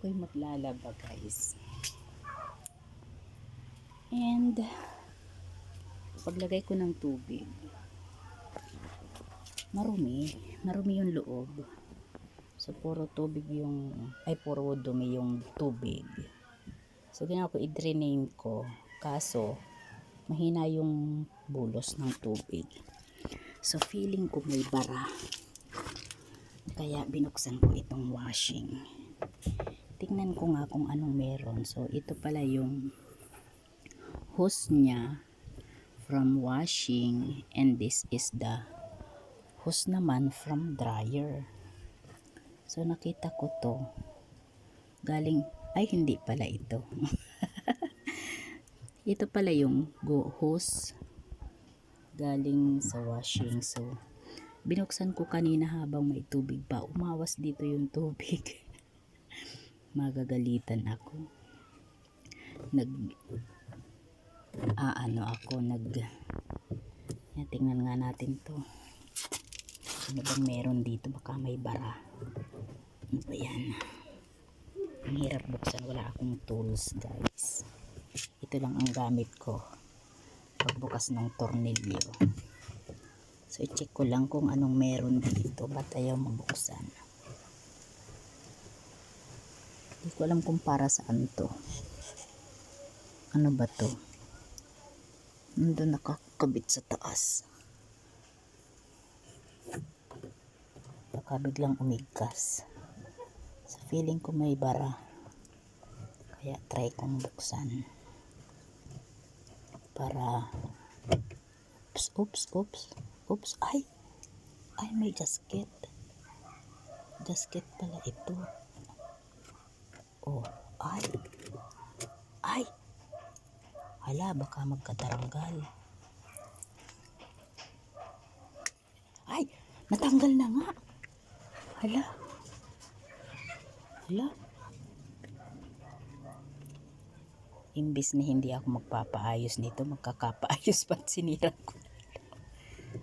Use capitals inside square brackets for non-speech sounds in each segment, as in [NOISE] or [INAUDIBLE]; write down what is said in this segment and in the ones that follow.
ako'y maglalaba guys. And paglagay ko ng tubig, marumi. Marumi yung loob. So, puro tubig yung, ay puro dumi yung tubig. So, ginawa ko, i-drain ko. Kaso, mahina yung bulos ng tubig. So, feeling ko may bara. Kaya, binuksan ko itong washing. Tingnan ko nga kung anong meron. So, ito pala yung hose niya from washing and this is the hose naman from dryer. So, nakita ko to. Galing, ay hindi pala ito. [LAUGHS] ito pala yung go hose galing sa washing. So, binuksan ko kanina habang may tubig pa. Umawas dito yung tubig. [LAUGHS] Magagalitan ako. Nag, ah, ano ako, nag, tingnan nga natin to. Ano bang meron dito? Baka may bara. Ano? Ang hirap buksan. Wala akong tools, guys. Ito lang ang gamit ko. Pagbukas ng tornilyo. So, i-check ko lang kung anong meron dito. Ba't ayaw mabuksan? Hindi ko alam kung para saan to. Ano ba to? Nandun nakakabit sa taas. Baka biglang umigkas. Sa feeling ko may bara. Kaya try kong buksan. Para oops, oops, oops, oops, ay, ay may gasket. Gasket pala ito. Oh, ay, ay, hala, baka magkataranggal. Ay, natanggal na nga. Hala. Hala. Imbis na hindi ako magpapaayos nito, magkakapaayos pa sinira ko.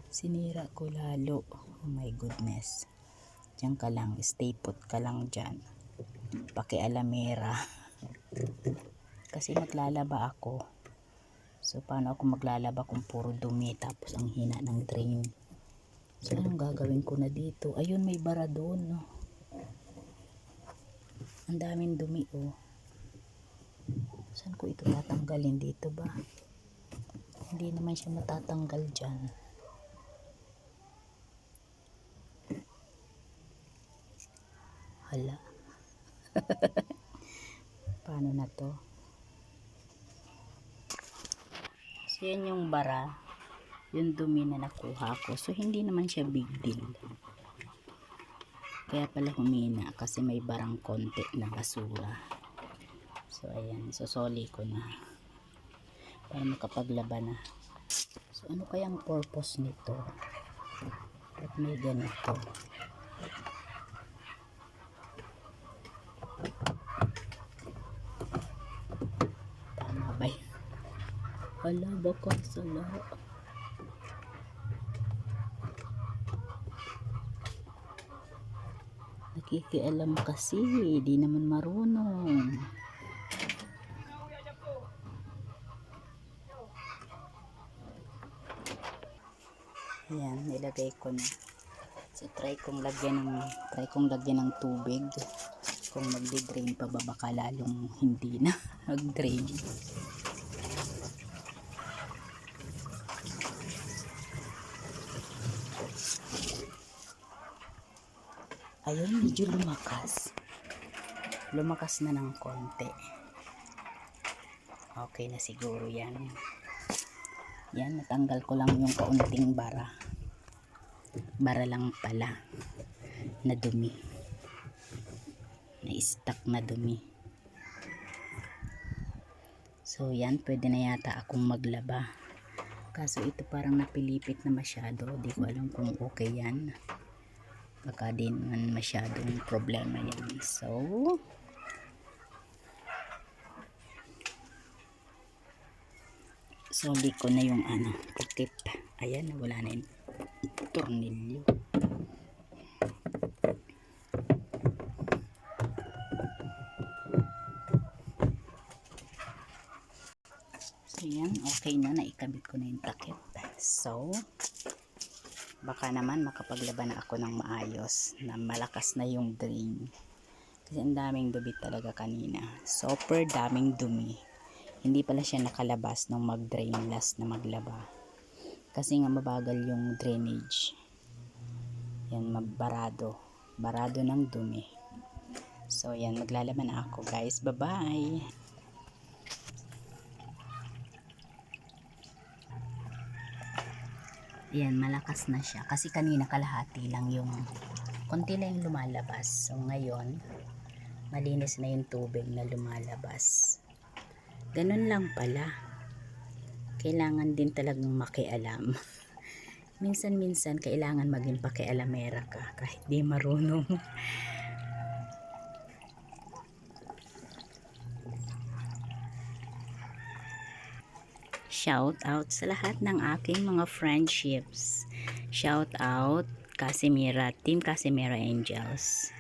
Sinira ko lalo. Oh my goodness. Diyan ka lang, stay put ka lang dyan. Pakialamera. Kasi maglalaba ako. So, paano ako maglalaba kung puro dumi tapos ang hina ng drain? So, anong gagawin ko na dito? Ayun, may bara doon, no? Ang daming dumi, oh. Saan ko ito tatanggalin dito ba? Hindi naman siya matatanggal dyan. Hala. [LAUGHS] Paano na to? So, yan yung bara. Yung dumi na nakuha ko. So, hindi naman siya big deal. Kaya pala humina kasi may barang konti na basura. So, ayan. Sosoli ko na. Para makapaglaba na. So, ano kayang purpose nito? At may ganito. Hala, baka sala. Nakikialam kasi, di naman marunong. Ayan, nilagay ko na. So, try kong lagyan ng, try kong lagyan ng tubig. Kung magdi-drain pa ba, baka lalong hindi na [LAUGHS] mag-drain. Ayun, medyo lumakas. Lumakas na ng konti. Okay na siguro yan. Yan, natanggal ko lang yung kaunting bara. Bara lang pala. Na dumi. Na stuck na dumi. So, yan, pwede na yata akong maglaba. Kaso ito parang napilipit na masyado. Di ko alam kung okay yan baka di naman masyadong problema yan. So soli ko na yung ano putip ayan wala na yung tornilyo. So yan okay na naikabit ko na yung takip. So baka naman makapaglaban ako ng maayos na malakas na yung drain. Kasi ang daming dumi talaga kanina. Super daming dumi. Hindi pala siya nakalabas nung mag-drain last na maglaba. Kasi nga mabagal yung drainage. Yan, mabarado. Barado ng dumi. So, yan, maglalaban na ako guys. Bye-bye! Yan, malakas na siya. Kasi kanina kalahati lang yung konti lang yung lumalabas. So, ngayon, malinis na yung tubig na lumalabas. Ganun lang pala. Kailangan din talagang makialam. [LAUGHS] Minsan-minsan, kailangan maging pakialamera ka kahit di marunong. Shout out sa lahat ng aking mga friendships. Shout out Casimira, Team Casimira Angels.